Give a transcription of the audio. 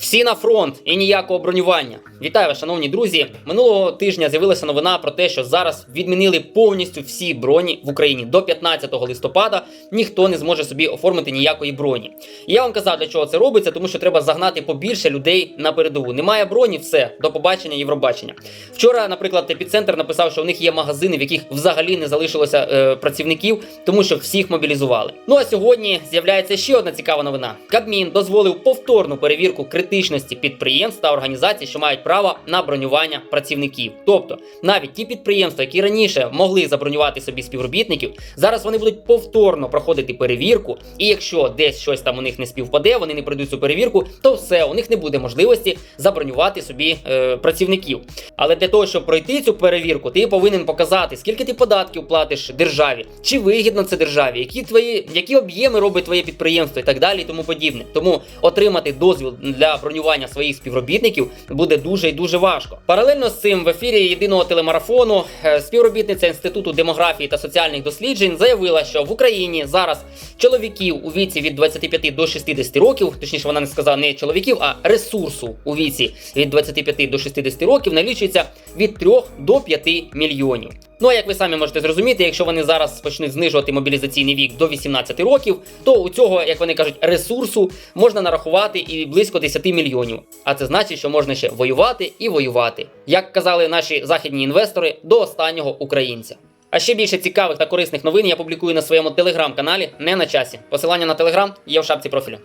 Всі на фронт і ніякого бронювання. Вітаю шановні друзі. Минулого тижня з'явилася новина про те, що зараз відмінили повністю всі броні в Україні. До 15 листопада ніхто не зможе собі оформити ніякої броні. І я вам казав, для чого це робиться, тому що треба загнати побільше людей на передову. Немає броні, все до побачення, Євробачення. Вчора, наприклад, епіцентр написав, що в них є магазини, в яких взагалі не залишилося е, працівників, тому що всіх мобілізували. Ну а сьогодні з'являється ще одна цікава новина. Кабмін дозволив повторну перевірку критичності підприємств та організацій, що мають право на бронювання працівників. Тобто, навіть ті підприємства, які раніше могли забронювати собі співробітників, зараз вони будуть повторно проходити перевірку. І якщо десь щось там у них не співпаде, вони не пройдуть цю перевірку, то все у них не буде можливості забронювати собі е, працівників. Але для того, щоб пройти цю перевірку, ти повинен показати, скільки ти податків платиш державі, чи вигідно це державі, які твої які об'єми робить твоє підприємство і так далі, і тому подібне. Тому отримати дозвіл для бронювання своїх співробітників буде дуже і дуже важко. Паралельно з цим в ефірі єдиного телемарафону е, співробітниця інституту демографії та соціальних досліджень заявила, що в Україні зараз чоловіків у віці від 25 до 60 років, точніше, вона не сказала не чоловіків, а ресурсу у віці від 25 до 60 років налічується від 3 до 5 мільйонів. Ну а як ви самі можете зрозуміти, якщо вони зараз почнуть знижувати мобілізаційний вік до 18 років, то у цього, як вони кажуть, ресурсу можна нарахувати і близько 10 мільйонів. А це значить, що можна ще воювати і воювати, як казали наші західні інвестори, до останнього українця. А ще більше цікавих та корисних новин я публікую на своєму телеграм-каналі не на часі. Посилання на телеграм є в шапці профілю.